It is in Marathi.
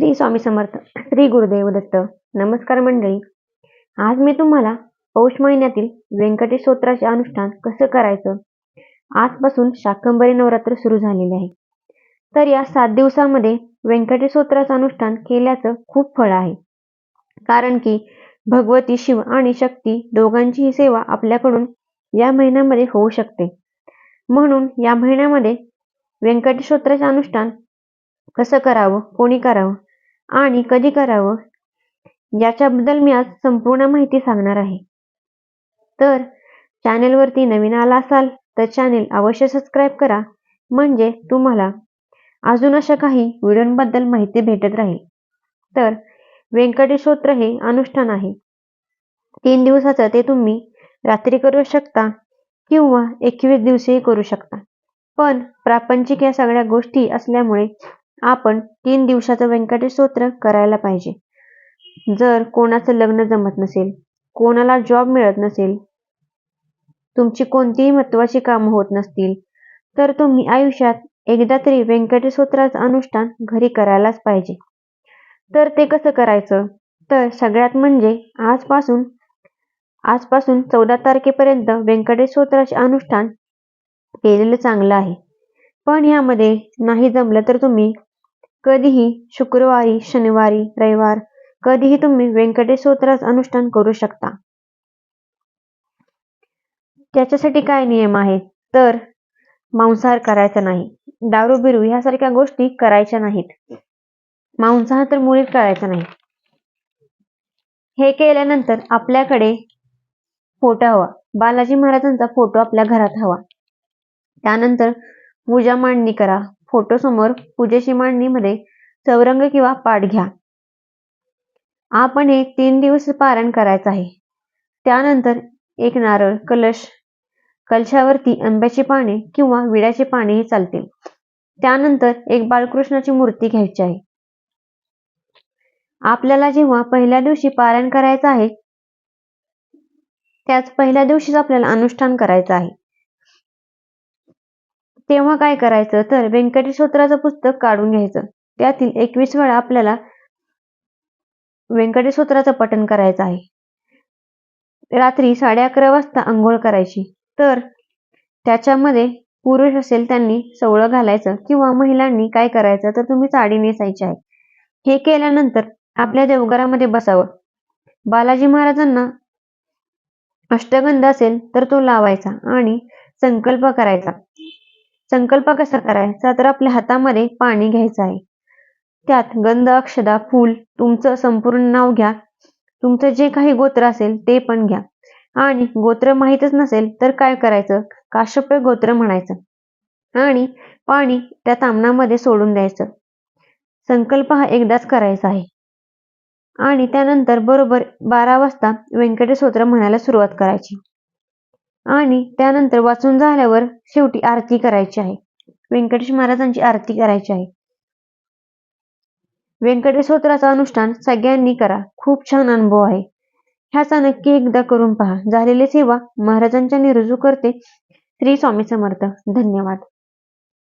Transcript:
श्री स्वामी समर्थ श्री गुरुदेव दत्त. नमस्कार मंडळी. आज मी तुम्हाला पौष महिन्यातील व्यंकटेश स्तोत्राचे अनुष्ठान कसं करायचं? आजपासून शाकंभरी नवरात्र सुरू झालेले आहे. तर या सात दिवसामध्ये व्यंकटेश स्तोत्राचं अनुष्ठान केल्याचं खूप फळ आहे. कारण की भगवती शिव आणि शक्ती दोघांचीही सेवा आपल्याकडून या महिन्यामध्ये होऊ शकते. म्हणून या महिन्यामध्ये व्यंकटेश स्तोत्राचे अनुष्ठान कसं करावं? कोणी करावं? आणि कधी करावं? याच्याबद्दल मी आज संपूर्ण माहिती सांगणार आहे. तर चॅनेलवरती नवीन आला असाल तर चॅनेल अवश्य सबस्क्राईब करा. म्हणजे तुम्हाला अजून अशा काही व्हिडिओंबद्दल माहिती भेटत राहील. तर व्यंकटेशोत्र हे अनुष्ठान आहे. तीन दिवसाचं ते तुम्ही रात्री करू शकता किंवा एकवीस दिवसही करू शकता. पण प्रापंचिक या सगळ्या गोष्टी असल्यामुळे आपण तीन दिवसाचं व्यंकटेश स्तोत्र करायला पाहिजे. जर कोणाचं लग्न जमत नसेल कोणाला जॉब मिळत नसेल तुमची कोणतीही महत्वाची कामं होत नसतील तर तुम्ही आयुष्यात एकदा तरी व्यंकटेश स्तोत्राचं अनुष्ठान घरी करायलाच पाहिजे. तर ते कसं करायचं? तर सगळ्यात म्हणजे आजपासून आजपासून चौदा तारखेपर्यंत व्यंकटेश स्तोत्राचे अनुष्ठान केलेलं चांगलं आहे. पण यामध्ये नाही जमलं तर तुम्ही कधीही शुक्रवारी शनिवारी रविवार कधीही तुम्ही व्यंकटेश स्तोत्राचं अनुष्ठान करू शकता. त्याच्यासाठी काय नियम आहेत? तर मांसाहार करायचा नाही. दारू बिरू ह्यासारख्या गोष्टी करायच्या नाहीत. मांसाहार तर मुळीच करायचा नाही. हे केल्यानंतर आपल्याकडे फोटो हवा. बालाजी महाराजांचा फोटो आपल्या घरात हवा. त्यानंतर पूजा मांडणी करा. फोटो समोर पूजेची मांडणीमध्ये चौरंग किंवा पाठ घ्या. आपण हे तीन दिवस पारायण करायचं आहे. त्यानंतर एक नारळ कलश कलशावरती आंब्याची पाने किंवा विड्याची पानेही चालतील. त्यानंतर एक बाळकृष्णाची मूर्ती घ्यायची आहे. आपल्याला जेव्हा पहिल्या दिवशी पारायण करायचं आहे त्याच पहिल्या दिवशीच आपल्याला अनुष्ठान करायचं आहे. तेव्हा काय करायचं? तर व्यंकटेश स्तोत्राचं पुस्तक काढून घ्यायचं. त्यातील एकवीस वेळा आपल्याला व्यंकटेश स्तोत्राचं पठण करायचं आहे. रात्री साडे अकरा वाजता आंघोळ करायची. तर त्याच्यामध्ये पुरुष असेल त्यांनी सवळं घालायचं किंवा महिलांनी काय करायचं? तर तुम्ही साडी नेसायची आहे. हे केल्यानंतर आपल्या देवघरामध्ये बसावं. बालाजी महाराजांना अष्टगंध असेल तर तो लावायचा आणि संकल्प करायचा. संकल्प कसा करायचा तर आपल्या हातामध्ये पाणी घ्यायचं आहे. त्यात गंध अक्षदा फूल तुमचं संपूर्ण नाव घ्या. तुमचं जे काही गोत्र असेल ते पण घ्या. आणि गोत्र माहीतच नसेल तर काय करायचं? काश्यप गोत्र म्हणायचं. आणि पाणी त्या तामणामध्ये सोडून द्यायचं. संकल्प हा एकदाच करायचा आहे. आणि त्यानंतर बरोबर बारा वाजता व्यंकटेश स्तोत्र म्हणायला सुरुवात करायची. आणि त्यानंतर वाचून झाल्यावर शेवटी आरती करायची आहे. व्यंकटेश महाराजांची आरती करायची आहे. व्यंकटेश स्तोत्राचं अनुष्ठान सगळ्यांनी करा. खूप छान अनुभव आहे. ह्याचा नक्की एकदा करून पहा. झालेली सेवा महाराजांच्या रुजू करते. श्री स्वामी समर्थ. धन्यवाद.